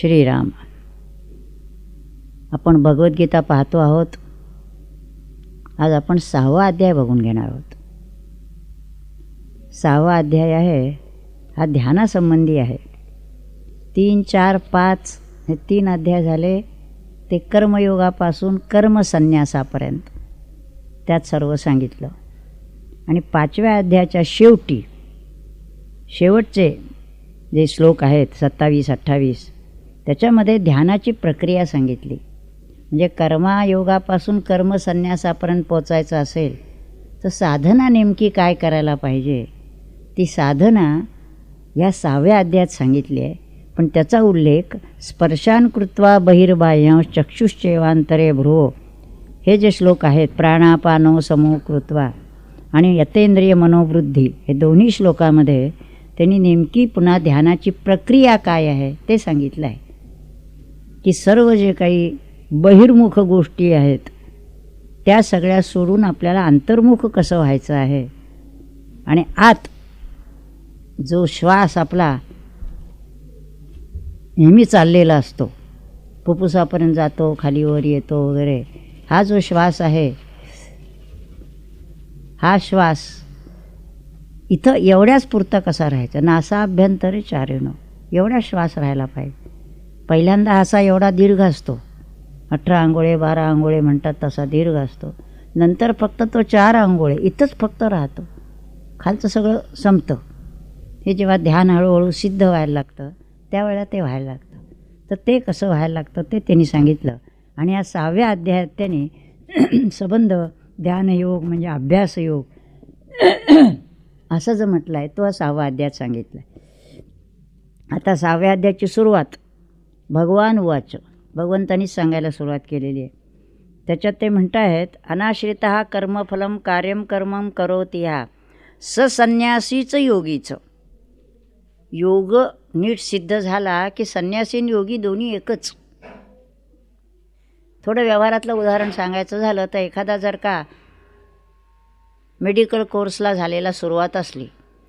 श्रीराम. आपण भगवद्गीता पाहतो आहोत. आज आपण सहावा अध्याय बघून घेणार आहोत. सहावा अध्याय आहे हा ध्यानासंबंधी आहे. तीन चार पाच हे तीन अध्याय झाले ते कर्मयोगापासून कर्मसन्यासापर्यंत. त्यात सर्व सांगितलं. आणि पाचव्या अध्यायाच्या शेवटी शेवटचे जे श्लोक आहेत सत्तावीस अठ्ठावीस त्याच्यामध्ये ध्यानाची प्रक्रिया सांगितली. म्हणजे कर्मायोगापासून कर्मसन्यासापर्यंत पोचायचं असेल तर साधना नेमकी काय करायला पाहिजे? ती साधना या सहाव्या अध्यायात सांगितली आहे. पण त्याचा उल्लेख स्पर्शांकृत्वा बहिर्बाह्य चक्षुषेवांतरे भ्रुव हे जे श्लोक आहेत प्राणापानो समूह कृत्वा आणि यतेंद्रिय मनोवृद्धी हे दोन्ही श्लोकामध्ये त्यांनी नेमकी पुन्हा ध्यानाची प्रक्रिया काय आहे ते सांगितलं आहे. की सर्व जे काही बहिर्मुख गोष्टी आहेत त्या सगळ्या सोडून आपल्याला अंतर्मुख कसं व्हायचं आहे? आणि आत जो श्वास आपला नेहमी चाललेला असतो फुफ्फुसापर्यंत जातो खाली वर येतो वगैरे हा जो श्वास आहे हा श्वास इथं एवढ्याच पुरता कसा राहायचा? नासाभ्यंतरे चारेणं एवढा श्वास राहायला पाहिजे. पहिल्यांदा असा एवढा दीर्घ असतो. अठरा आंघोळे बारा आंघोळे म्हणतात तसा दीर्घ असतो. नंतर फक्त तो चार आंघोळे इथंच फक्त राहतो. खालचं सगळं संपतं. हे जेव्हा ध्यान हळूहळू सिद्ध व्हायला लागतं त्यावेळेला ते व्हायला लागतं. तर ते कसं व्हायला लागतं ते त्यांनी सांगितलं. आणि या सहाव्या अध्यायात त्याने संबंध ध्यानयोग म्हणजे अभ्यासयोग असं जर म्हटलं आहे तो सहावा अध्यायात सांगितला आहे आता सहाव्या अध्यायाची सुरुवात भगवान वाच भगवंतांनीच सांगायला सुरुवात केलेली आहे. त्याच्यात ते म्हणत आहेत अनाश्रित कर्मफलम कार्यम कर्मम करोती हा. ससन्यासीचं योगीचं. योग नीट सिद्ध झाला की संन्यासी आणि योगी दोन्ही एकच. थोडं व्यवहारातलं उदाहरण सांगायचं झालं तर एखादा जर का मेडिकल कोर्सला झालेला सुरुवात असली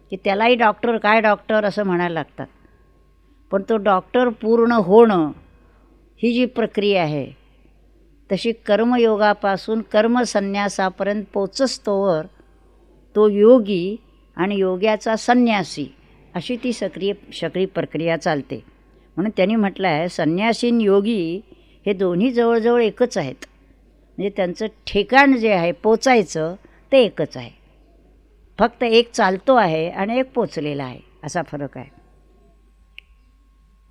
की त्यालाही डॉक्टर काय डॉक्टर असं म्हणायला लागतात? पण तो डॉक्टर पूर्ण होणं ही जी प्रक्रिया आहे तशी कर्मयोगापासून कर्मसन्यासापर्यंत पोचस्तोवर तो योगी आणि योग्याचा संन्यासी अशी ती सक्रिय सक्रिय प्रक्रिया चालते. म्हणून त्यांनी म्हटलं आहे संन्यासीन योगी हे दोन्ही जवळजवळ एकच आहेत. म्हणजे त्यांचं ठिकाण जे आहे पोचायचं ते एकच आहे. फक्त एक चालतो आहे आणि एक पोचलेला आहे असा फरक आहे.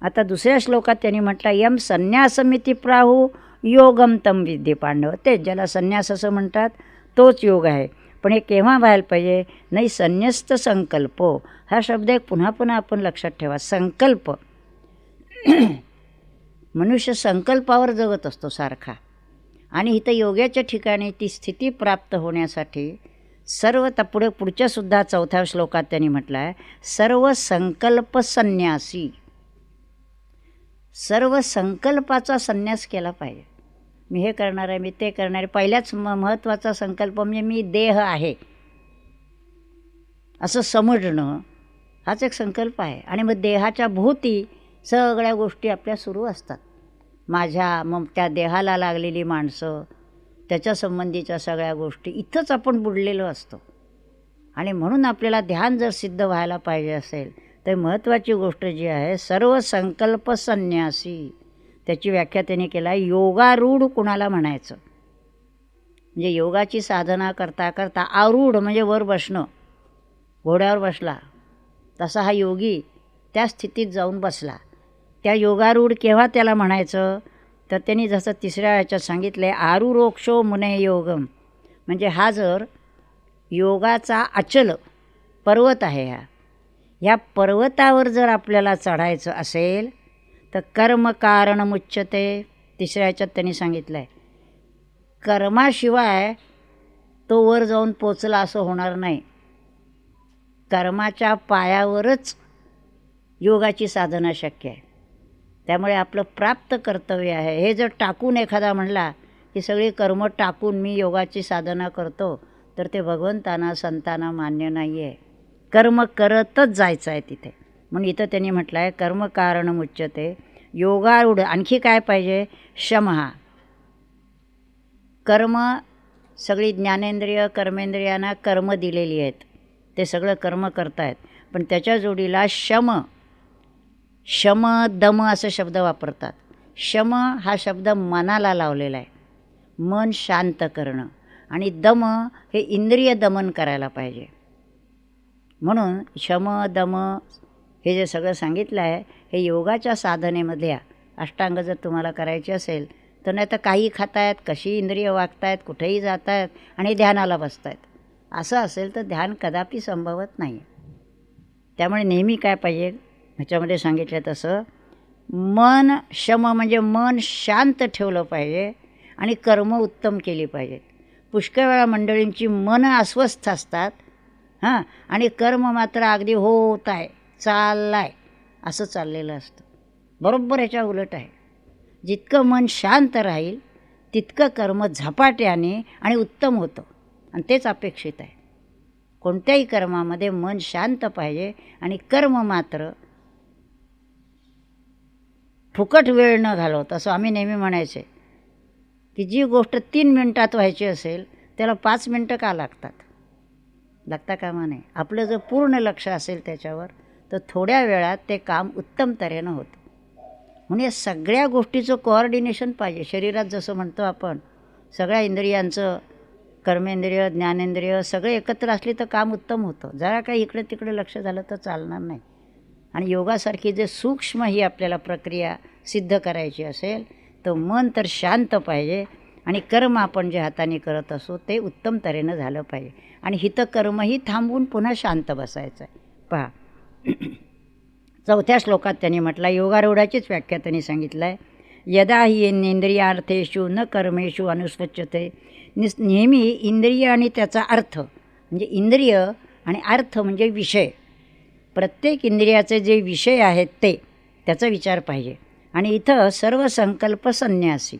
आता दुसऱ्या श्लोकात त्यांनी म्हटलं यम संन्यासमिती प्राहू योगम तम विद्ये पांडव तेच ज्याला संन्यास असं म्हणतात तोच योग आहे. पण हे केव्हा व्हायला पाहिजे? नाही संन्यस्त संकल्प. हा शब्द एक पुन्हा पुन्हा आपण लक्षात ठेवा. संकल्प. मनुष्य संकल्पावर जगत असतो सारखा. आणि इथं योग्याच्या ठिकाणी ती स्थिती प्राप्त होण्यासाठी सर्व तर पुढे पुढच्यासुद्धा चौथ्या श्लोकात त्यांनी म्हटलं आहे सर्व संकल्प संन्यासी. सर्व संकल्पाचा संन्यास केला पाहिजे. मी हे करणार आहे मी ते करणार आहे. पहिल्याच म महत्त्वाचा संकल्प म्हणजे मी देह आहे. असं समजणं हाच एक संकल्प आहे. आणि मग देहाच्या भोवती सगळ्या गोष्टी आपल्या सुरू असतात. माझ्या मग त्या देहाला लागलेली माणसं त्याच्या संबंधीच्या सगळ्या गोष्टी इथंच आपण बुडलेलो असतो. आणि म्हणून आपल्याला ध्यान जर सिद्ध व्हायला पाहिजे असेल तर महत्त्वाची गोष्ट जी आहे सर्व संकल्प संन्यासी. त्याची व्याख्या त्याने केला योगारूढ कुणाला म्हणायचं? म्हणजे योगाची साधना करता करता आरूढ म्हणजे वर बसणं. घोड्यावर बसला तसा हा योगी त्या स्थितीत जाऊन बसला. त्या योगारूढ केव्हा त्याला म्हणायचं? तर त्यांनी जसं तिसऱ्या ह्याच्यात सांगितलं आहे आरुरोक्षो मुने योगम. म्हणजे हा जर योगाचा अचल पर्वत आहे हा ह्या पर्वतावर जर आपल्याला चढायचं असेल तर कर्मकारण मुच्यते. तिसऱ्या ह्याच्यात त्यांनी सांगितलं आहे कर्माशिवाय तो वर जाऊन पोचला असं होणार नाही. कर्माच्या पायावरच योगाची साधना शक्य आहे. त्यामुळे आपलं प्राप्त कर्तव्य आहे. हे जर टाकून एखादा म्हणला की सगळी कर्म टाकून मी योगाची साधना करतो तर ते भगवंतांना संतांना मान्य नाही आहे कर्म करतच जायचं आहे तिथे. म्हणून इथं त्यांनी म्हटलं आहे कर्मकारण मुच्यते योगारूढ आणखी काय पाहिजे? शम हा कर्म सगळी ज्ञानेंद्रिय कर्मेंद्रियांना कर्म दिलेली आहेत. ते सगळं कर्म करतायत. पण त्याच्या जोडीला शम शम दम असं शब्द वापरतात. शम हा शब्द मनाला लावलेला आहे. मन शांत करणं. आणि दम हे इंद्रिय दमन करायला पाहिजे. म्हणून शम दम हे जे सगळं सांगितलं आहे हे योगाच्या साधनेमधल्या अष्टांग जर तुम्हाला करायची असेल तर नाही तर काही खातायत कशी इंद्रिय वागतायत कुठेही जात आहेत आणि ध्यानाला बसतायत. असं असेल तर ध्यान कदापि संभवत नाही. त्यामुळे नेहमी काय पाहिजे? ह्याच्यामध्ये सांगितलं तसं मन शम म्हणजे मन शांत ठेवलं पाहिजे आणि कर्म उत्तम केली पाहिजेत. पुष्कळ वेळा मंडळींची मनं अस्वस्थ असतात हां आणि कर्म मात्र अगदी होत आहे चाललाय असं चाललेलं असतं. बरोबर ह्याच्या उलट आहे. जितकं मन शांत राहील तितकं कर्म झपाट्याने आणि उत्तम होतं. आणि तेच अपेक्षित आहे. कोणत्याही कर्मामध्ये मन शांत पाहिजे आणि कर्म मात्र फुकट वेळ न घालवत असं आम्ही नेहमी म्हणायचे. की जी गोष्ट तीन मिनटात व्हायची असेल त्याला पाच मिनटं का लागतात? लागता कामा नाही आपलं जर पूर्ण लक्ष असेल त्याच्यावर तर थोड्या वेळात ते काम उत्तम तऱ्हेनं होतं. म्हणून या सगळ्या गोष्टीचं कोऑर्डिनेशन पाहिजे. शरीरात जसं म्हणतो आपण सगळ्या इंद्रियांचं कर्मेंद्रिय ज्ञानेंद्रिय सगळे एकत्र असले तर काम उत्तम होतं. जरा काही इकडे तिकडे लक्ष झालं तर चालणार नाही. आणि योगासारखी जे सूक्ष्म ही आपल्याला प्रक्रिया सिद्ध करायची असेल तर मन तर शांत पाहिजे. आणि कर्म आपण जे हाताने करत असो ते उत्तम तऱ्हेनं झालं पाहिजे. आणि हितं कर्मही थांबवून पुन्हा शांत बसायचं आहे. पहा. चौथ्या श्लोकात त्यांनी म्हटला योगारूढाचीच व्याख्या त्यांनी सांगितलं आहे यदा ही इंद्रियार्थेषु न कर्मेषु अनुस्वच्छते निस नेहमी इंद्रिय आणि त्याचा अर्थ म्हणजे इंद्रिय आणि अर्थ म्हणजे विषय. प्रत्येक इंद्रियाचे जे विषय आहेत ते त्याचा विचार पाहिजे. आणि इथं सर्व संकल्प संन्यासी.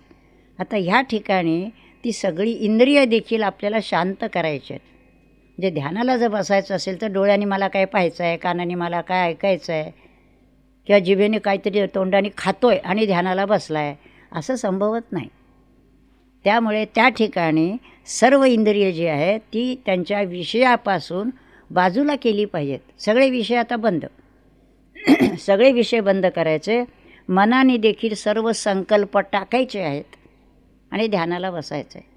आता ह्या ठिकाणी ती सगळी इंद्रिय देखील आपल्याला शांत करायची आहेत. म्हणजे ध्यानाला जर बसायचं असेल तर डोळ्याने मला काय पाहायचं आहे कानाने मला काय ऐकायचं आहे? किंवा जिभेने काहीतरी तोंडाने खातो आहे आणि ध्यानाला बसला आहे असं संभवत नाही. त्यामुळे त्या ठिकाणी सर्व इंद्रिय जी आहेत ती त्यांच्या विषयापासून बाजूला केली पाहिजेत. सगळे विषय आता बंद. सगळे विषय बंद करायचे. मनाने देखील सर्व संकल्प टाकायचे आहेत. आणि ध्यानाला बसायचं आहे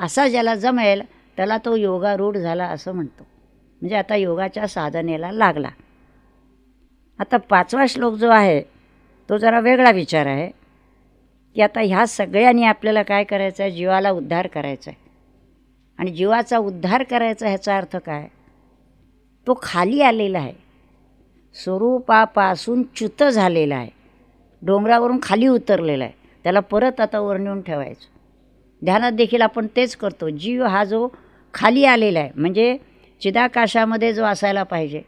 असा ज्याला जमेल त्याला तो योगारूढ झाला असं म्हणतो. म्हणजे आता योगाच्या साधनेला लागला. आता पाचवा श्लोक जो आहे तो जरा वेगळा विचार आहे. की आता ह्या सगळ्यांनी आपल्याला काय करायचं आहे जीवाला उद्धार करायचा आहे आणि जीवाचा उद्धार करायचा ह्याचा अर्थ काय? तो खाली आलेला आहे. स्वरूपापासून च्युत झालेला आहे. डोंगरावरून खाली उतरलेला आहे. त्याला परत आता वर नेऊन ठेवायचं. ध्यानात देखील आपण तेच करतो. जीव हा जो खाली आलेला आहे म्हणजे चिदाकाशामध्ये जो असायला पाहिजे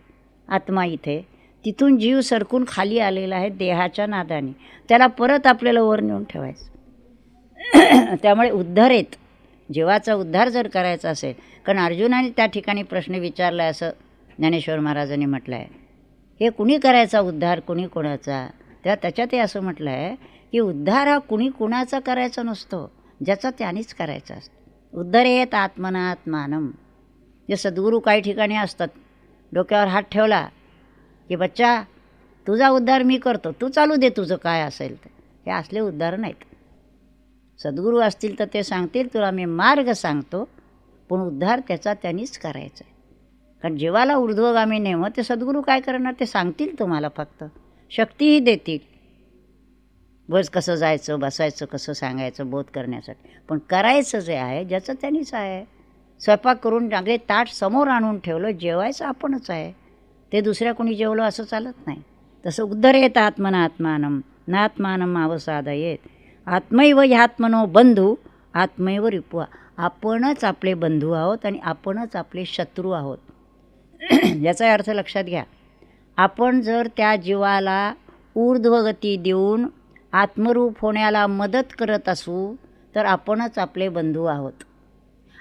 आत्मा इथे तिथून जीव सरकून खाली आलेला आहे देहाच्या नादाने. त्याला परत आपल्याला वर नेऊन ठेवायचं. त्यामुळे उद्धार येत. जीवाचा उद्धार जर करायचा असेल कारण अर्जुनाने त्या ठिकाणी प्रश्न विचारला आहे असं ज्ञानेश्वर महाराजांनी म्हटलं आहे हे कुणी करायचा उद्धार कुणी कोणाचा? तेव्हा त्याच्यातही असं म्हटलं आहे की उद्धार हा कुणी कुणाचा करायचा नसतो ज्याचा त्यानेच करायचा असतो. उद्धरेत आत्मनात्मानम. जे सद्गुरू काही ठिकाणी असतात डोक्यावर हात ठेवला की बच्चा तुझा उद्धार मी करतो तू चालू दे तुझं काय असेल ते हे असले उद्धार नाहीत. सद्गुरू असतील तर ते सांगतील तुला मी मार्ग सांगतो पण उद्धार त्याचा त्यांनीच करायचा आहे. कारण जीवाला ऊर्ध्वगामी नेमं ते सद्गुरू काय करणार ते सांगतील तुम्हाला फक्त. शक्तीही देतील. बस कसं जायचं बसायचं कसं सांगायचं बोध करण्यासाठी. पण करायचं जे आहे ज्याचं त्यांनीच आहे. स्वयंपाक करून चांगले ताट समोर आणून ठेवलं जेवायचं आपणच आहे. ते दुसऱ्या कोणी जेवलं असं चालत नाही. तसं उद्धर येत आत्मना आत्मानम नात्मानम अवसादयेत आत्मैव ह्यात्मनो बंधू आत्मैव रिपुआ आपणच आपले बंधू आहोत आणि आपणच आपले शत्रू आहोत. याचा अर्थ लक्षात घ्या. आपण जर त्या जीवाला ऊर्ध्वगती देऊन आत्मरूप होण्याला मदत करत असू तर आपणच आपले बंधू आहोत.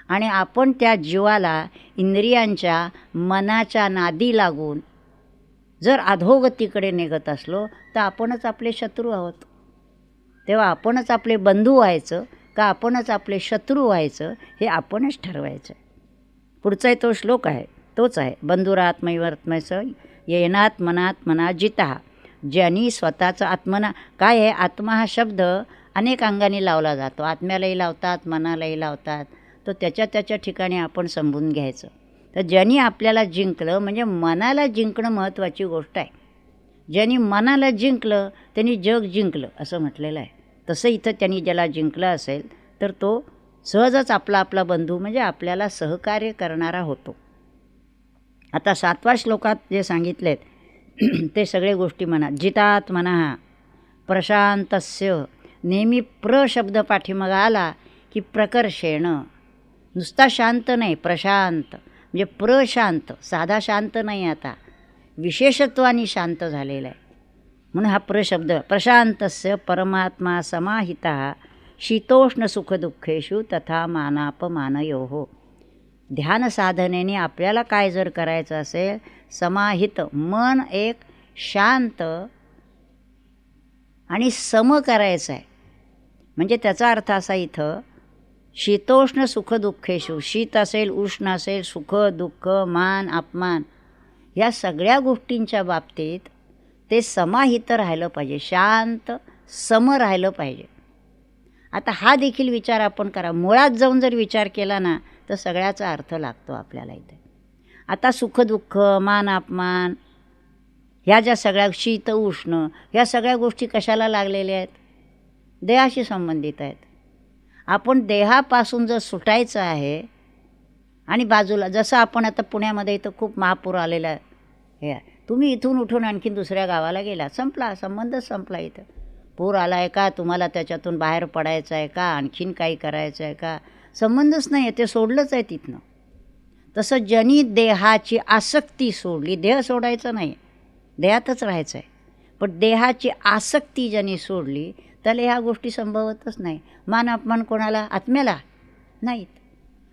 आणि आपण त्या जीवाला इंद्रियांच्या मनाच्या नादी लागून जर अधोगतीकडे निघत असलो तर आपणच आपले शत्रू आहोत. तेव्हा आपणच आपले बंधू व्हायचं का आपणच आपले शत्रू व्हायचं हे आपणच ठरवायचं. पुढचा तो श्लोक आहे तोच आहे. बंधुरात्मैवर्त्मयचं येनात मनात मना जिता ज्यांनी स्वतःचं आत्मना काय आहे? आत्मा हा शब्द अनेक अंगाने लावला जातो. आत्म्यालाही लावतात मनालाही लावतात. तो त्याच्या त्याच्या ठिकाणी आपण समजून घ्यायचं. तर ज्यांनी आपल्याला जिंकलं म्हणजे मनाला जिंकणं महत्त्वाची गोष्ट आहे. ज्यांनी मनाला जिंकलं त्यांनी जग जिंकलं असं म्हटलेलं आहे. तसं इथं त्यांनी ज्याला जिंकलं असेल तर तो सहजच आपला आपला बंधू म्हणजे आपल्याला सहकार्य करणारा होतो. आता सातवा श्लोकात जे सांगितलेत ते सगळे गोष्टी म्हणा. जितात म्हणा. प्रशांतस्य. नेहमी प्र शब्द पाठीमागा आला की प्रकर्षेण. नुसता शांत नाही प्रशांत. म्हणजे प्रशांत साधा शांत नाही आता. विशेषत्वाने शांत झालेला आहे. म्हणून हा प्रशब्द प्रशांतस्य परमात्मा समाहिता. शीतोष्ण सुखदुःखेषु तथा मानापमानयो. हो आपल्याला काय जर करायचं असेल समाहित मन एक शांत आणि सम करायचं आहे. म्हणजे त्याचा अर्थ असा इथं शीतोष्ण सुखदुःखेषु शीत असेल उष्ण असेल सुख दुःख मान अपमान या सगळ्या गोष्टींच्या बाबतीत ते समाहित राहिलं पाहिजे शांत सम राहिलं पाहिजे. आता हा देखील विचार आपण करा. मुळात जाऊन जर विचार केला ना तर सगळ्याचा अर्थ लागतो आपल्याला इथे. आता सुखदुःख मान अपमान ह्या ज्या सगळ्या शीत उष्ण ह्या सगळ्या गोष्टी कशाला लागलेल्या आहेत? देहाशी संबंधित आहेत. आपण देहापासून जर सुटायचं आहे आणि बाजूला जसं आपण आता पुण्यामध्ये इथं खूप महापूर आलेला हे तुम्ही इथून उठून आणखीन दुसऱ्या गावाला गेला संपला संबंधच संपला इथं. पूर आला आहे का? तुम्हाला त्याच्यातून बाहेर पडायचं आहे का? आणखीन काही करायचं आहे का? संबंधच नाही आहे ते सोडलंच आहे तिथनं. तसं ज्यांनी देहाची आसक्ती सोडली. देह सोडायचं नाही. देहातच राहायचं आहे पण देहाची आसक्ती ज्यांनी सोडली त्याला ह्या गोष्टी संभवतच नाही. मान अपमान कोणाला? आत्म्याला? नाहीत.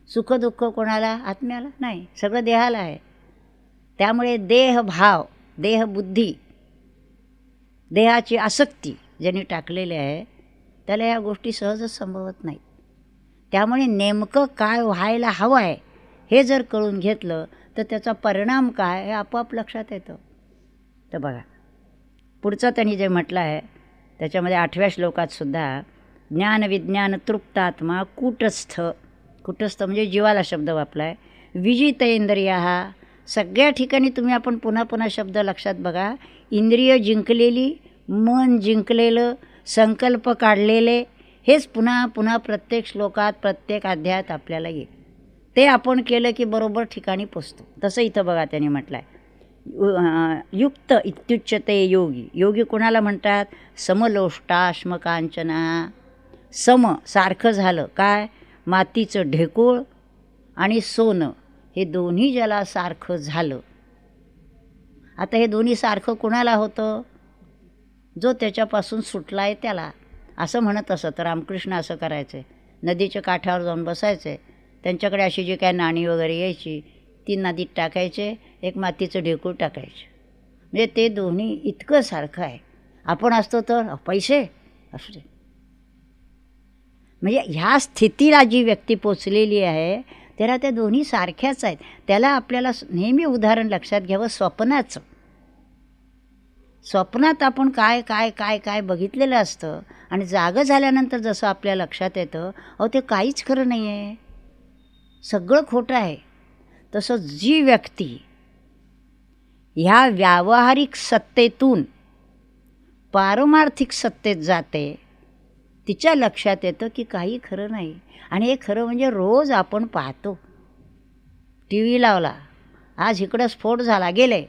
सुखदुःख कोणाला? आत्म्याला? नाही. सगळं देहाला आहे. त्यामुळे देहभाव देहबुद्धी देहाची आसक्ती ज्यांनी टाकलेली आहे त्याला ह्या गोष्टी सहजच संभवत नाहीत. त्यामुळे नेमकं काय व्हायला हवं आहे हे जर कळून घेतलं तर त्याचा परिणाम काय हे आपोआप लक्षात येतं. तर बघा पुढचं त्यांनी जे म्हटलं आहे त्याच्यामध्ये आठव्या श्लोकात सुद्धा ज्ञान विज्ञान तृप्तात्मा कुटस्थ. कुटस्थ म्हणजे जीवाला शब्द वापला आहे विजित इंद्रिया. हा सगळ्या ठिकाणी तुम्ही आपण पुन्हा पुन्हा शब्द लक्षात बघा. इंद्रिय जिंकलेली मन जिंकलेलं संकल्प काढलेले हेच पुन्हा पुन्हा प्रत्येक श्लोकात प्रत्येक अध्यायात आपल्याला येईल. ते आपण केलं की बरोबर ठिकाणी पोचतो. तसं इथं बघा त्यांनी म्हटलं आहे युक्त इत्युच्यते योगी. योगी कोणाला म्हणतात? समलोष्टाश्मकांचना सम सारखं झालं काय? मातीचं ढेकूळ आणि सोनं. हे दोन्ही ज्याला सारखं झालं. आता हे दोन्ही सारखं कोणाला होतं? जो त्याच्यापासून सुटला आहे त्याला. असं म्हणत असत. रामकृष्ण असं करायचे. नदीच्या काठावर जाऊन बसायचे. त्यांच्याकडे अशी जी काय नाणी वगैरे यायची ती नदीत टाकायचे एक मातीचं ढेकूळ टाकायचे. म्हणजे ते दोन्ही इतकं सारखं आहे. आपण असतो तर पैसे असू दे. म्हणजे ह्या स्थितीला जी व्यक्ती पोचलेली आहे त्याला त्या दोन्ही सारख्याच आहेत. त्याला आपल्याला नेहमी उदाहरण लक्षात घ्यावं स्वप्नाचं. स्वप्नात आपण काय काय काय काय बघितलेलं असतं आणि जागं झाल्यानंतर जसं आपल्या लक्षात येतं अहो ते काहीच खरं नाही आहे सगळं खोटं आहे. तसं जी व्यक्ती ह्या व्यावहारिक सत्तेतून पारमार्थिक सत्तेत जाते तिच्या लक्षात येतं की काही खरं नाही. आणि हे खरं म्हणजे रोज आपण पाहतो. टी व्ही लावला आज इकडं स्फोट झाला गेले.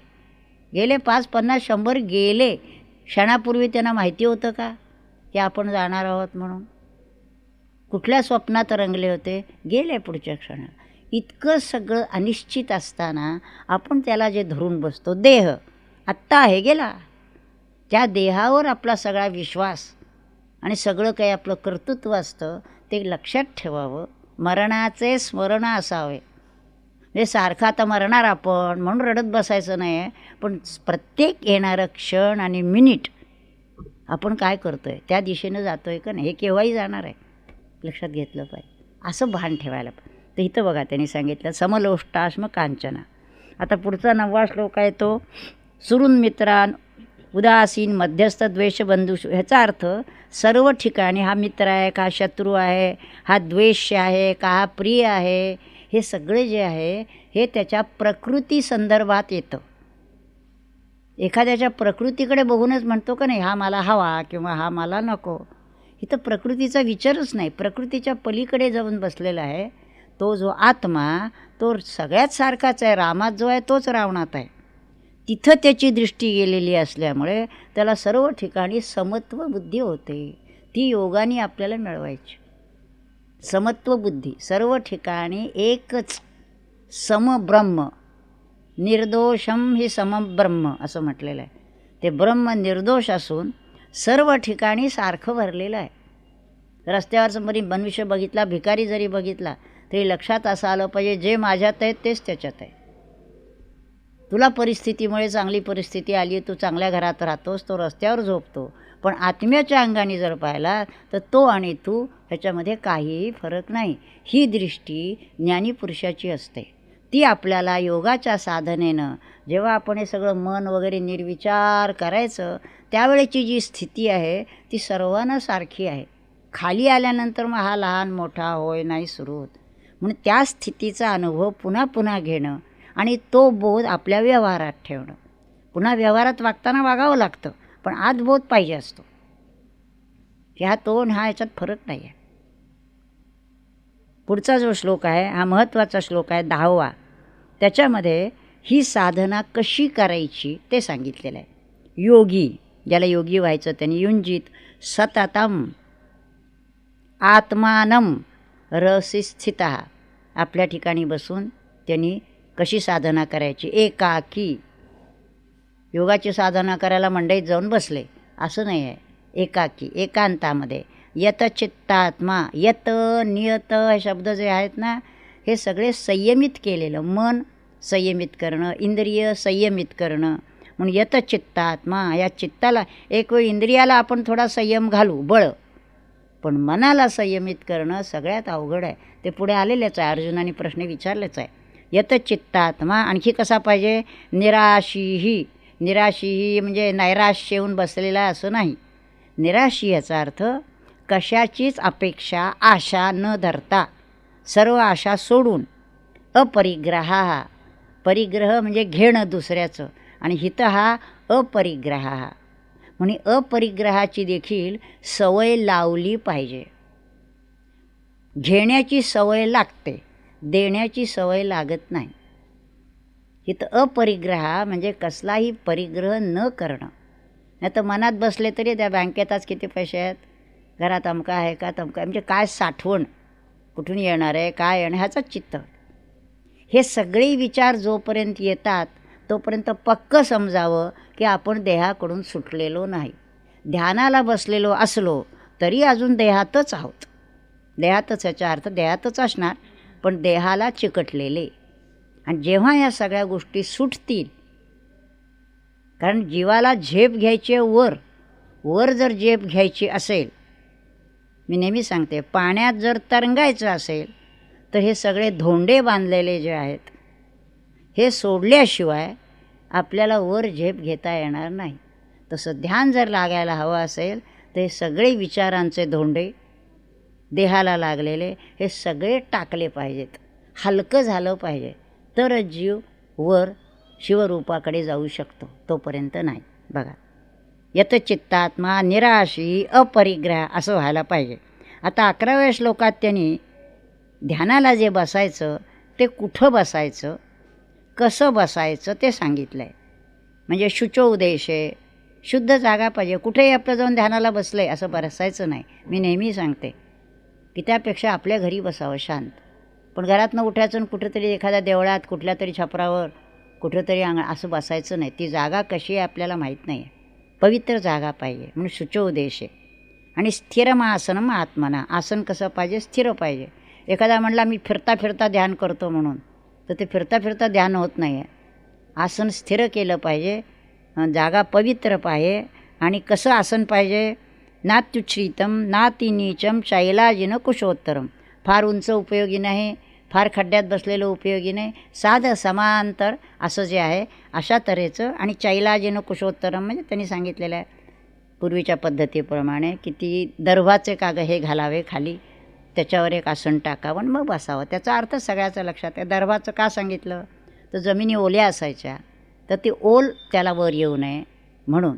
गेले पाच पन्नास शंभर गेले. क्षणापूर्वी त्यांना माहिती होतं का? की आपण जाणार आहोत म्हणून. कुठल्या स्वप्नात रंगले होते? गेले पुढच्या क्षणात इतकं सगळं अनिश्चित असताना आपण त्याला जे धरून बसतो देह. आत्ता आहे गेला. त्या देहावर आपला सगळा विश्वास आणि सगळं काही आपलं कर्तृत्व असतं ते लक्षात ठेवावं. मरणाचे स्मरण असावे. म्हणजे सारखं आता मरणार आपण म्हणून रडत बसायचं नाही आहे पण प्रत्येक येणारं क्षण आणि मिनिट आपण काय करतो आहे त्या दिशेनं जातो आहे का नाही? हे केव्हाही जाणार आहे. लक्षात घेतलं पाहिजे. असं भान ठेवायला पाहिजे. तर इथं बघा त्यांनी सांगितलं समलोष्टाश्म कांचना आता पुढचा नववा श्लोक आहे तो सुरून मित्रान उदासीन मध्यस्थ द्वेष बंधू ह्याचा अर्थ सर्व ठिकाणी हा मित्र आहे का शत्रू आहे हा द्वेष आहे का हा प्रिय आहे हे सगळे जे आहे हे त्याच्या प्रकृती संदर्भात येतं. एखाद्याच्या प्रकृतीकडे बघूनच म्हणतो का नाही हा मला हवा किंवा हा मला नको. इथं प्रकृतीचा विचारच नाही. प्रकृतीच्या पलीकडे जाऊन बसलेला आहे. तो जो आत्मा तो सगळ्यात सारखाच आहे. रामात जो आहे तोच रावणात आहे. तिथं त्याची दृष्टी गेलेली असल्यामुळे त्याला सर्व ठिकाणी समत्व बुद्धी होते. ती योगाने आपल्याला मिळवायची. समत्व बुद्धी. सर्व ठिकाणी एकच समब्रह्म. निर्दोषम ही समब्रह्म असं म्हटलेलं आहे. ते ब्रह्म निर्दोष असून सर्व ठिकाणी सारखं भरलेलं आहे. रस्त्यावर समोर मनुष्य बघितला भिकारी जरी बघितला तरी लक्षात असं आलं पाहिजे जे माझ्यात आहे तेच त्याच्यात आहे. तुला परिस्थितीमुळे चांगली परिस्थिती आली तू चांगल्या घरात राहतोस तो रस्त्यावर झोपतो. पण आत्म्याच्या अंगाने जर पाहिला तर तो आणि तू ह्याच्यामध्ये काहीही फरक नाही. ही दृष्टी ज्ञानीपुरुषाची असते. ती आपल्याला योगाच्या साधनेनं जेव्हा आपण हे सगळं मन वगैरे निर्विचार करायचं त्यावेळेची जी स्थिती आहे ती सर्वांना सारखी आहे. खाली आल्यानंतर मग हा लहान मोठा होय नाही सुरू होत. म्हणून त्या स्थितीचा अनुभव पुन्हा पुन्हा घेणं आणि तो बोध आपल्या व्यवहारात ठेवणं. पुन्हा व्यवहारात वागताना वागावं लागतं पण आत बोध पाहिजे असतो. ह्या तोंड हा याच्यात फरक नाही आहे पुढचा जो श्लोक आहे हा महत्त्वाचा श्लोक आहे दहावा. त्याच्यामध्ये ही साधना कशी करायची ते सांगितलेलं आहे. योगी ज्याला योगी व्हायचं त्यांनी युंजित सततम आत्मानम रसिस्थित आपल्या ठिकाणी बसून त्यांनी कशी साधना करायची? एकाकी. योगाची साधना करायला मंडईत जाऊन बसले. असं नाही आहे. एकाकी एकांतामध्ये. यत चित्तात्मा यत नियत हे शब्द जे आहेत ना हे सगळे संयमित केलेलं. मन संयमित करणं इंद्रिय संयमित करणं म्हणून यत चित्तात्मा या चित्ताला एक वेळ इंद्रियाला आपण थोडा संयम घालू बळ. पण मनाला संयमित करणं सगळ्यात अवघड आहे. ते पुढे आलेलेच आहे. अर्जुनाने प्रश्न विचारलेच आहे. यत चित्तात्मा आणखी कसा पाहिजे? निराशीही. निराशीही म्हणजे नैराश्य येऊन बसलेला असं नाही. निराशी याचा अर्थ कशाचीच अपेक्षा आशा न धरता सर्व आशा सोडून अपरिग्रहा. परिग्रह म्हणजे घेणं दुसऱ्याचं. आणि हित हा अपरिग्रह. हा म्हणे अपरिग्रहाची देखील सवय लावली पाहिजे. घेण्याची सवय लागते देण्याची सवय लागत नाही. इथं अपरिग्रह म्हणजे कसलाही परिग्रह न करणं. नाही तर मनात बसले तरी त्या बँकेत आज किती पैसे आहेत? घरात अमका आहे का? तमका म्हणजे काय साठवण? कुठून येणार आहे? काय येणं ह्याचाच चित्त. हे सगळे विचार जोपर्यंत येतात तोपर्यंत पक्क समजावं की आपण देहाकडून सुटलेलो नाही. ध्यानाला बसलेलो असलो तरी अजून देहातच आहोत. देहातच याचा अर्थ देहातच असणार पण देहाला चिकटलेले. आणि जेव्हा या सगळ्या गोष्टी सुटतील कारण जीवाला झेप घ्यायची वर वर जर झेप घ्यायची असेल मी नेहमी सांगते पाण्यात जर तरंगायचं असेल तर हे सगळे धोंडे बांधलेले जे आहेत हे सोडल्याशिवाय आपल्याला वर झेप घेता येणार नाही. तसं ध्यान जर लागायला हवं असेल तर हे सगळे विचारांचे धोंडे देहाला लागलेले हे सगळे टाकले पाहिजेत. हलकं झालं पाहिजे. तरच जीव वर शिवरूपाकडे जाऊ शकतो तोपर्यंत नाही. बघा. यत चित्तात्मा निराशी अपरिग्रह असं व्हायला पाहिजे. आता अकराव्या श्लोकात त्यांनी ध्यानाला जे बसायचं ते कुठं बसायचं? कसं बसायचं ते सांगितलं आहे म्हणजे शुचो आहे शुद्ध जागा पाहिजे. कुठेही आपलं जाऊन ध्यानाला बसलं आहे असं बसायचं नाही. मी नेहमी सांगते की त्यापेक्षा आपल्या घरी बसावं शांत. पण घरातनं उठायचं कुठेतरी एखाद्या देवळात कुठल्या तरी छपरावर कुठंतरी अंग असं बसायचं नाही. ती जागा कशी आहे आपल्याला माहीत नाही. आहे पवित्र जागा पाहिजे म्हणून शुचो उद्देश. आहे आणि स्थिरम मग आत्मना. आसन कसं पाहिजे? स्थिर पाहिजे. एखादा म्हणला मी फिरता फिरता ध्यान करतो म्हणून. तर ते फिरता फिरता ध्यान होत नाही आहे आसन स्थिर केलं पाहिजे जागा पवित्र पाहिजे आणि कसं आसन पाहिजे? नात्युच्छ्रितम नातिनीचम शैलाजिनं कुशोत्तरम. फार उंच उपयोगी नाही फार खड्ड्यात बसलेलं उपयोगी नाही. साधं समांतर असं जे आहे अशा तऱ्हेचं आणि चैलाजिनं कुशोत्तरम म्हणजे त्यांनी सांगितलेलं आहे. पूर्वीच्या पद्धतीप्रमाणे किती दर्भाचे काग हे घालावे खाली. त्याच्यावर एक आसन टाकावं आणि मग बसावं. त्याचा अर्थ सगळ्याचं लक्षात आहे. दर्भाचं का सांगितलं? तर जमिनी ओल्या असायच्या. तर ती ओल त्याला वर येऊ नये म्हणून.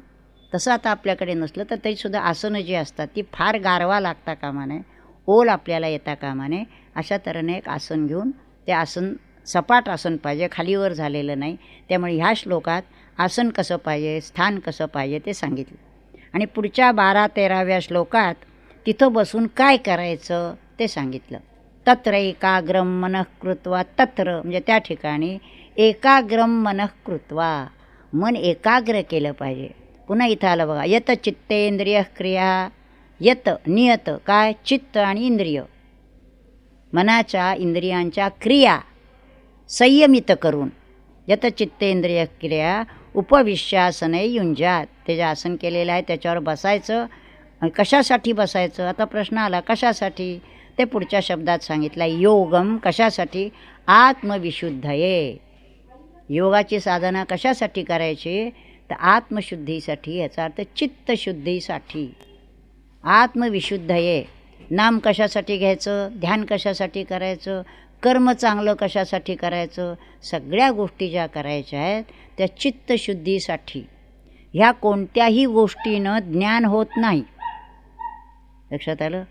तसं आता आपल्याकडे नसलं तर तरीसुद्धा आसनं जी असतात ती फार गारवा लागता कामा नये. ओल आपल्याला येता कामा नये. अशा तऱ्हेने एक आसन घेऊन ते आसन सपाट आसन पाहिजे खालीवर झालेलं नाही. त्यामुळे ह्या श्लोकात आसन कसं पाहिजे स्थान कसं पाहिजे ते सांगितलं. आणि पुढच्या बारा तेराव्या श्लोकात तिथं बसून काय करायचं ते सांगितलं. तत्र एकाग्रम मनः कृत्वा तत्र म्हणजे त्या ठिकाणी एकाग्रम मनः कृत्वा. मन एकाग्र केलं पाहिजे. पुन्हा इथं आलं बघा यत चित्तेंद्रिय क्रिया यत नियत काय? चित्त आणि इंद्रिय. मनाच्या इंद्रियांच्या क्रिया संयमित करून. यत चित्तेंद्रिय क्रिया उपविश्यासने युंजात ते जे आसन केलेलं आहे त्याच्यावर बसायचं कशासाठी बसायचं? आता प्रश्न आला कशासाठी? ते पुढच्या शब्दात सांगितलं योगम कशासाठी? आत्मविशुद्धये. योगाची साधना कशासाठी करायची? तर आत्मशुद्धीसाठी याचा अर्थ चित्तशुद्धीसाठी. आत्मविशुद्धये. नाम कशासाठी घ्यायचं? ध्यान कशासाठी करायचं? कर्म चांगलं कशासाठी करायचं? सगळ्या गोष्टी ज्या करायच्या आहेत त्या चित्तशुद्धीसाठी. ह्या कोणत्याही गोष्टीनं ज्ञान होत नाही. लक्षात आलं?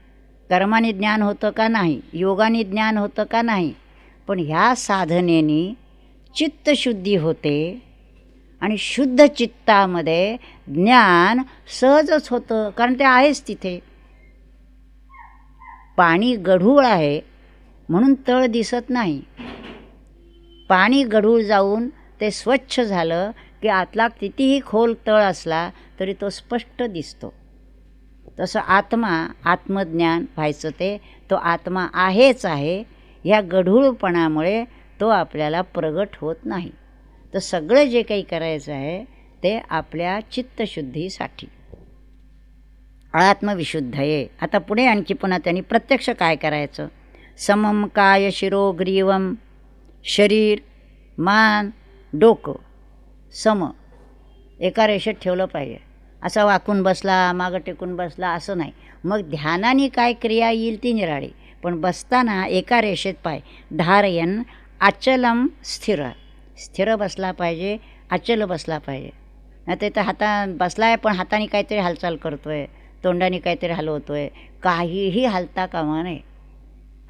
कर्माने ज्ञान होतं का नाही? योगाने ज्ञान होतं का नाही? पण ह्या साधनेने चित्तशुद्धी होते आणि शुद्ध चित्तामध्ये ज्ञान सहजच होतं कारण ते आहेच तिथे. पाणी गढूळ आहे म्हणून तळ दिसत नाही. पाणी गढूळ जाऊन ते स्वच्छ झालं की आतला कितीही खोल तळ असला तरी तो स्पष्ट दिसतो. तसं आत्मा आत्मज्ञान व्हायचं ते तो आत्मा आहेच आहे ह्या गढूळपणामुळे तो आपल्याला प्रगट होत नाही. तर सगळं जे काही करायचं आहे ते आपल्या चित्तशुद्धीसाठी. आत्मविशुद्धये. आता पुढे आणखी पुन्हा त्यांनी प्रत्यक्ष काय करायचं? समम काय शिरो ग्रीवम शरीर मान डोकं. सम. एका रेषेत ठेवलं पाहिजे. असा वाकून बसला मागं टेकून बसला असं नाही. मग ध्यानाने काय क्रिया येईल ती निराळी. पण बसताना एका रेषेत पाय. धारयन अचलम स्थिर. स्थिर बसला पाहिजे अचल बसला पाहिजे. नाही तर हाता बसला आहे पण हाताने काहीतरी हालचाल करतो आहे तोंडाने काहीतरी हलवतो आहे काहीही हालता कामा नये.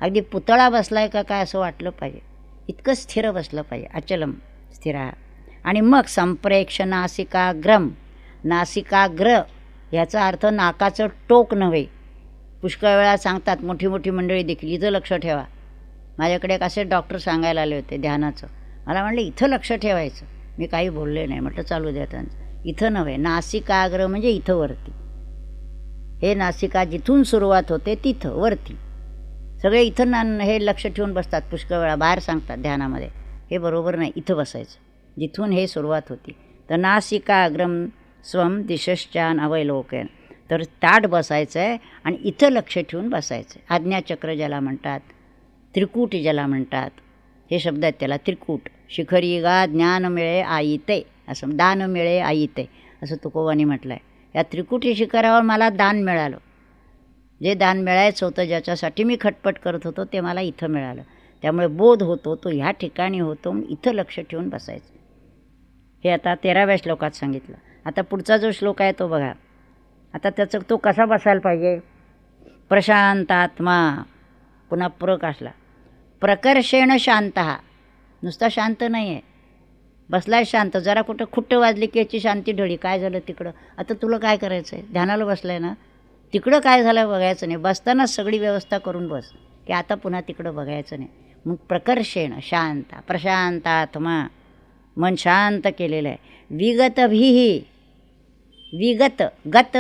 अगदी पुतळा बसला आहे का काय असं वाटलं पाहिजे. इतकं स्थिर बसलं पाहिजे. अचलम स्थिर. आणि मग संप्रेक्षणासिकाग्रम. नासिकाग्र ह्याचा अर्थ नाकाचं टोक नव्हे. पुष्कळ वेळा सांगतात मोठी मोठी मंडळी देखील इथं लक्ष ठेवा. माझ्याकडे एक असे डॉक्टर सांगायला आले होते ध्यानाचं. मला म्हणलं इथं लक्ष ठेवायचं. मी काही बोलले नाही. म्हटलं चालू द्या त्यांचं. इथं नव्हे नासिकाग्र म्हणजे इथं वरती. हे नासिका जिथून सुरुवात होते तिथं वरती. सगळे इथं ना हे लक्ष ठेवून बसतात पुष्कळ वेळा. बाहेर सांगतात ध्यानामध्ये. हे बरोबर नाही इथं बसायचं. जिथून हे सुरुवात होती. तर नासिकाग्रम स्वम दिशश्चान अवैलोकन. तर ताट बसायचं आहे आणि इथं लक्ष ठेवून बसायचं आहे आज्ञाचक्र ज्याला म्हणतात त्रिकूट ज्याला म्हणतात हे शब्द आहेत त्याला त्रिकूट. शिखरी गा ज्ञान मिळे आईते असं दान मिळे आईते असं तुकोवानी म्हटलं आहे या त्रिकुटी शिखरावर मला दान मिळालं. जे दान मिळायचं होतं ज्याच्यासाठी मी खटपट करत होतो ते मला इथं मिळालं. त्यामुळे बोध होतो तो ह्या ठिकाणी होतो इथं लक्ष ठेवून बसायचं. हे आता तेराव्या श्लोकात सांगितलं. आता पुढचा जो श्लोक आहे तो बघा. आता त्याचं तो कसा बसायला पाहिजे? प्रशांत आत्मा. पुन्हा पुरक असला. प्रकर्षेण शांत. हा नुसता शांत नाही आहे बसलाय शांत. जरा कुठं खुट्ट वाजली की याची शांती ढळी. काय झालं तिकडं? आता तुला काय करायचं आहे ध्यानाला बसलं आहे ना? तिकडं काय झालं बघायचं नाही. बसतानाच सगळी व्यवस्था करून बस. की आता पुन्हा तिकडं बघायचं नाही. मग प्रकर्षेण शांत. प्रशांत आत्मा. मन शांत केलेलं आहे. विगतभीही विगत गत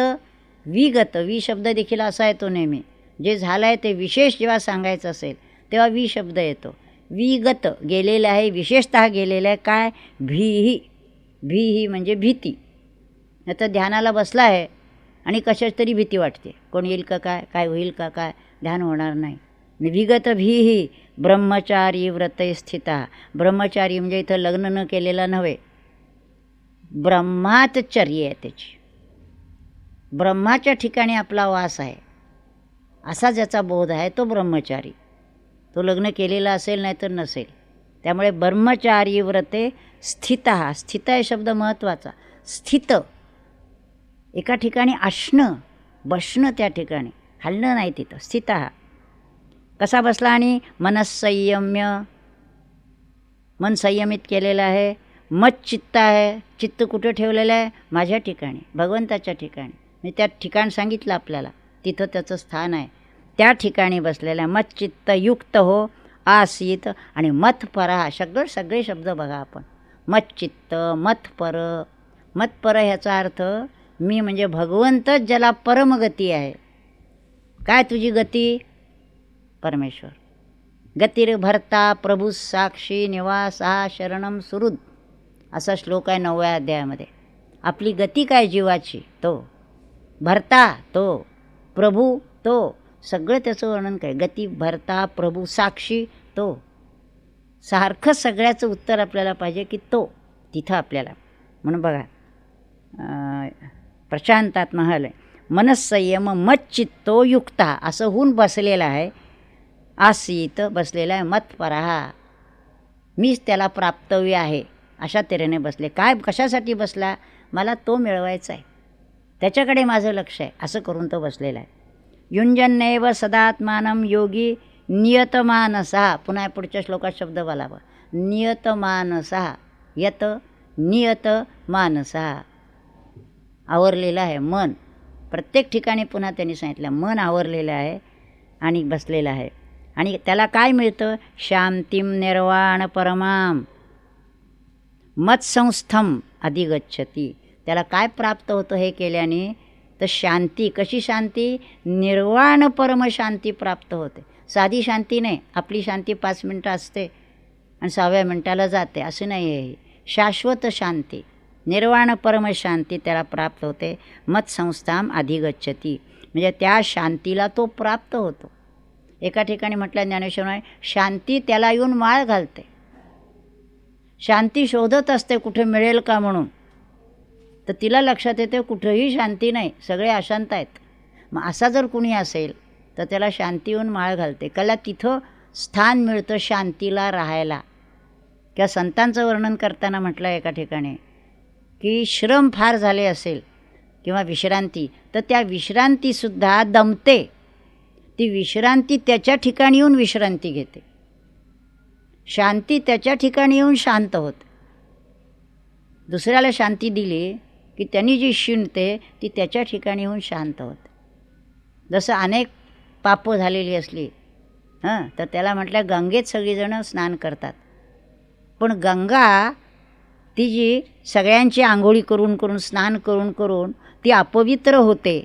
विगत वि शब्द देखील असा येतो नेहमी. जे झालं आहे ते विशेष जेव्हा सांगायचं असेल तेव्हा वि शब्द येतो. विगत गेलेलं आहे विशेषतः गेलेलं आहे काय? भीही. भीही म्हणजे भीती. आता ध्यानाला बसला आहे आणि कशाच तरी भीती वाटते. कोण येईल का काय? काय होईल का काय? ध्यान होणार नाही. विगत भीही ब्रह्मचारी व्रत स्थिता. ब्रह्मचारी म्हणजे इथं लग्न न केलेला नव्हे. ब्रह्मातचर्य आहे त्याची. ब्रह्माच्या ठिकाणी आपला वास आहे. असा ज्याचा बोध आहे तो ब्रह्मचारी. तो लग्न केलेला असेल नाही तर नसेल. त्यामुळे ब्रह्मचारी व्रते स्थित स्थित हे शब्द महत्त्वाचा. स्थित. एका ठिकाणी असणं बसणं त्या ठिकाणी. हलणं नाही तिथं स्थित. कसा बसला आणि मनसंयम्य मन संयमित केलेलं आहे. मत चित्त आहे. चित्त कुठं ठेवलेलं आहे? माझ्या ठिकाणी भगवंताच्या ठिकाणी. मी त्या ठिकाण सांगितलं आपल्याला. तिथं त्याचं स्थान आहे. त्या ठिकाणी बसलेल्या आहे युक्त हो आसीत आणि मतपरा सगळं सगळे शब्द बघा आपण. मच्चित्त मतपर. मतपर ह्याचा अर्थ मी म्हणजे भगवंतच ज्याला परमगती आहे. काय तुझी गती? परमेश्वर. गतीर भरता प्रभू साक्षी निवास हा शरणम सुहृद. असा श्लोक आहे नवव्या अध्यायामध्ये. आपली गती काय जीवाची? तो. भरता तो प्रभू तो सगळं त्याचं वर्णन काय? गती भरता प्रभू साक्षी तो. सारखं सगळ्याचं उत्तर आपल्याला पाहिजे की तो तिथं आपल्याला. म्हणून बघा प्रशांतात महल मनसंयम मच्चित्तो युक्ता असं होऊन बसलेलं आहे. आसीत बसलेला आहे मतपराहा मीच त्याला प्राप्तव्य आहे. अशा तऱ्हेने बसले. काय कशासाठी बसला? मला तो मिळवायचा आहे. त्याच्याकडे माझं लक्ष आहे. असं करून तो बसलेला आहे. युंजन्नैव सदात्मानम योगी नियतमानसा. पुन्हा पुढच्या श्लोकात शब्द बोलावा. नियतमानसा. यत नियत मानसा आवरलेलं आहे मन. प्रत्येक ठिकाणी पुन्हा त्यांनी सांगितलं मन आवरलेलं आहे आणि बसलेलं आहे. आणि त्याला काय मिळतं? शांतीम निर्वाण परमाम मत्संस्थम अधिगच्छती. त्याला काय प्राप्त होतं हे केल्याने तर शांती कशी शांती? निर्वाण परमशांती प्राप्त होते. साधी शांती नाही आपली शांती पाच मिनटं असते आणि सहाव्या मिनटाला जाते असं नाही आहे शाश्वत शांती निर्वाण परमशांती त्याला प्राप्त होते. मत्संस्थाम अधिगच्छती. म्हणजे त्या शांतीला तो प्राप्त होतो. एका ठिकाणी म्हटलं ज्ञानेश्वर शांती त्याला येऊन माळ घालते. शांती शोधत असते कुठे मिळेल का म्हणून? तर तिला लक्षात येते कुठंही शांती नाही. सगळे अशांत आहेत. मग असा जर कुणी असेल तर त्याला शांती येऊन माळ घालते. कला तिथं स्थान मिळतं शांतीला राहायला. किंवा संतांचं वर्णन करताना म्हटलं एका ठिकाणी की श्रम फार झाले असेल किंवा विश्रांती तर त्या विश्रांतीसुद्धा दमते. ती विश्रांती त्याच्या ठिकाणी येऊन विश्रांती घेते. शांती त्याच्या ठिकाणी येऊन शांत होते. दुसऱ्याला शांती दिली की त्यांनी जी शिणते ती त्याच्या ठिकाणी होऊन शांत होते. जसं अनेक पापं झालेली असली हां तर त्याला म्हटलं गंगेत सगळीजणं स्नान करतात. पण गंगा ती जी सगळ्यांची आंघोळी करून करून स्नान करून करून ती अपवित्र होते.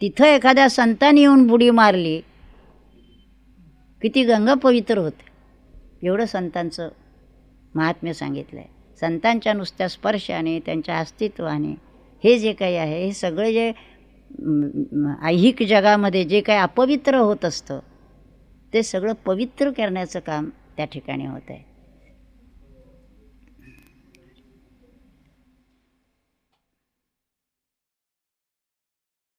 तिथं एखाद्या संतांनी येऊन बुडी मारली की ती गंगा पवित्र होते. एवढं संतांचं महात्म्य सांगितलं आहे संतांच्या नुसत्या स्पर्शाने त्यांच्या अस्तित्वाने. हे जे काही आहे हे सगळे जे ऐहिक जगामध्ये जे काही अपवित्र होत असतं ते सगळं पवित्र करण्याचं काम त्या ठिकाणी होत आहे.